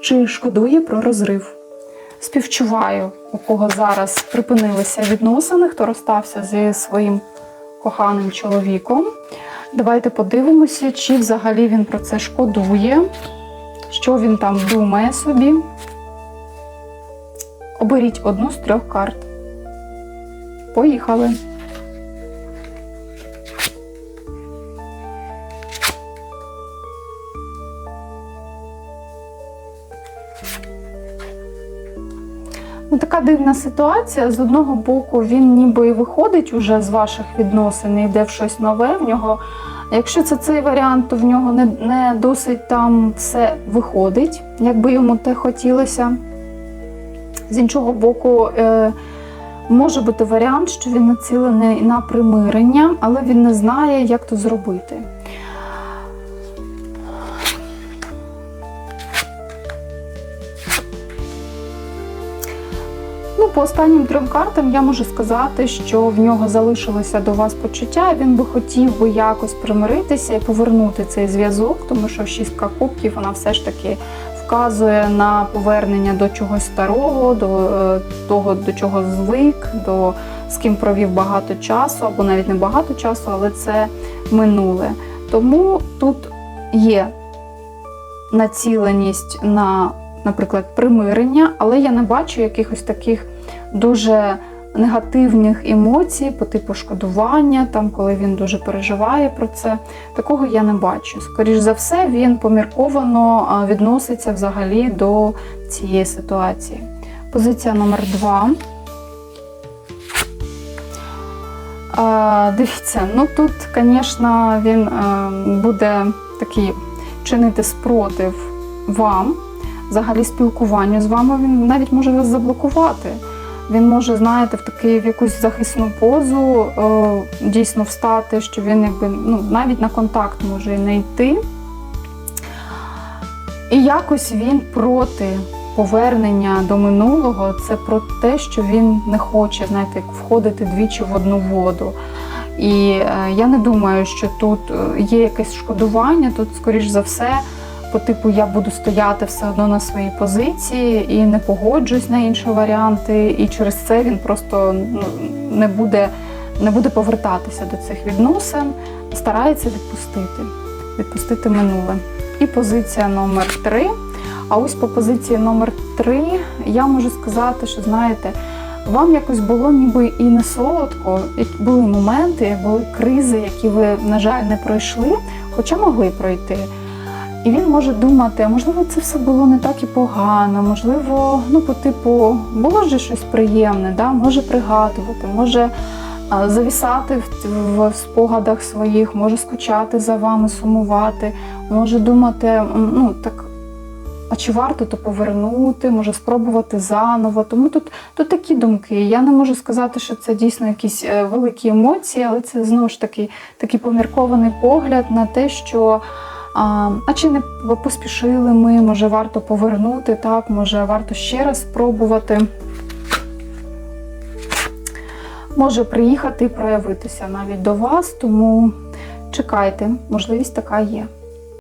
чи шкодує про розрив. Співчуваю, у кого зараз припинилися відносини, хто розстався зі своїм коханим чоловіком. Давайте подивимося, чи взагалі він про це шкодує, що він там думає собі. Оберіть одну з трьох карт. Поїхали. Ну, така дивна ситуація. З одного боку, він ніби і виходить уже з ваших відносин і йде в щось нове в нього. Якщо це цей варіант, то в нього не, не досить там все виходить, як би йому те хотілося. З іншого боку, е, може бути варіант, що він націлений на примирення, але він не знає, як то зробити. Ну, по останнім трьом картам я можу сказати, що в нього залишилося до вас почуття. Він би хотів би якось примиритися і повернути цей зв'язок, тому що шістка кубків вона все ж таки вказує на повернення до чогось старого, до е, того, до чого звик, до з ким провів багато часу, або навіть не багато часу, але це минуле. Тому тут є націленість на, наприклад, примирення, але я не бачу якихось таких дуже негативних емоцій по типу шкодування, там, коли він дуже переживає про це. Такого я не бачу. Скоріш за все, він помірковано відноситься взагалі до цієї ситуації. Позиція номер два. Дивіться, ну тут, звісно, він е, буде такий чинити спротив вам, взагалі спілкуванню з вами. Він навіть може вас заблокувати. Він може, знаєте, в такий в якусь захисну позу е, дійсно встати, що він якби ну, навіть на контакт може не йти. І якось він проти повернення до минулого, це про те, що він не хоче, знаєте, як входити двічі в одну воду. І е, я не думаю, що тут е, є якесь шкодування, тут, скоріш за все, по типу я буду стояти все одно на своїй позиції і не погоджусь на інші варіанти, і через це він просто ну, не буде, не буде повертатися до цих відносин, старається відпустити, відпустити минуле. І позиція номер три. А ось по позиції номер три я можу сказати, що знаєте, вам якось було ніби і не солодко, були моменти, були кризи, які ви, на жаль, не пройшли, хоча могли пройти. І він може думати, можливо, це все було не так і погано, можливо, ну, по типу, було ж щось приємне, да? може пригадувати, може завісати в, спогадах своїх, може скучати за вами, сумувати, може думати, ну так. А чи варто то повернути, може спробувати заново? Тому тут, тут такі думки. Я не можу сказати, що це дійсно якісь е, великі емоції, але це знову ж таки такий поміркований погляд на те, що а, а чи не поспішили ми, може варто повернути, так, може варто ще раз спробувати. Може приїхати і проявитися навіть до вас, тому чекайте, можливість така є.